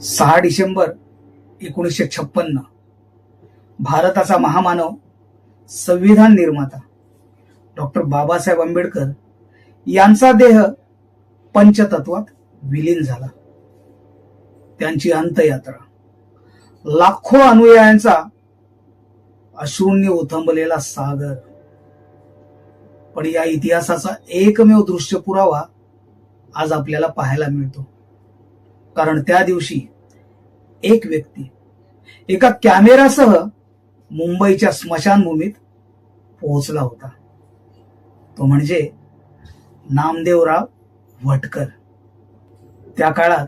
सहा डिसेंबर एकोणीसशे छप्पन्न. भारताचा महामानव संविधान निर्माता डॉक्टर बाबासाहेब आंबेडकर यांचा देह पंचतत्वात विलीन झाला. त्यांची अंतयात्रा लाखो अनुयायांचा अश्रूंनी ओथंबलेला सागर. पण या इतिहासाचा एकमेव दृश्य पुरावा आज आपल्याला पाहायला मिळतो. कारण त्या दिवशी एक व्यक्ती एका कॅमेरासह मुंबईच्या स्मशानभूमीत पोहोचला होता. तो म्हणजे नामदेवराव भटकर त्या काळात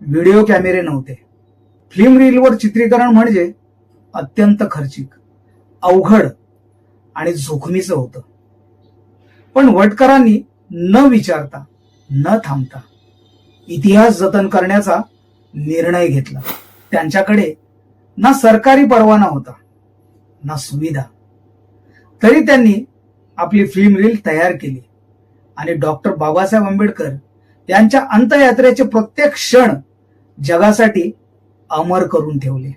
व्हिडिओ कॅमेरे नव्हते. फिल्म रीलवर चित्रीकरण म्हणजे अत्यंत खर्चिक अवघड आणि जोखमीचं होतं. पण वटकरांनी न विचारता न थांबता इतिहास जतन करण्याचा निर्णय घेतला. त्यांच्याकडे ना सरकारी परवाना होता ना सुविधा. तरी त्यांनी आपली फिल्म रील तयार केली. आणि डॉक्टर बाबासाहेब आंबेडकर यांच्या अंतयात्रेचे प्रत्येक क्षण जगासाठी अमर करून ठेवले.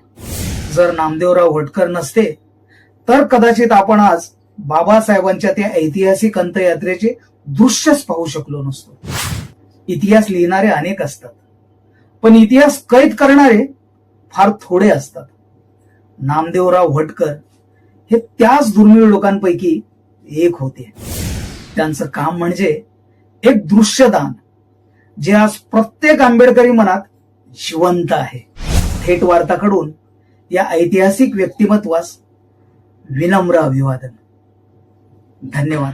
जर नामदेवराव होटकर नसते तर कदाचित आपण आज बाबासाहेबांच्या त्या ऐतिहासिक अंतयात्रेचे दृश्यच पाहू शकलो नसतो. इतिहास लिहिणारे अनेक असतात. पण इतिहास कैद करणारे फार थोडे असतात. नामदेवराव भटकर हे त्याच दुर्मिळ लोकांपैकी एक होते. त्यांचं काम म्हणजे एक दृश्यदान जे आज प्रत्येक आंबेडकरी मनात जिवंत आहे. थेट वार्ताकडून या ऐतिहासिक व्यक्तिमत्वास विनम्र अभिवादन. धन्यवाद.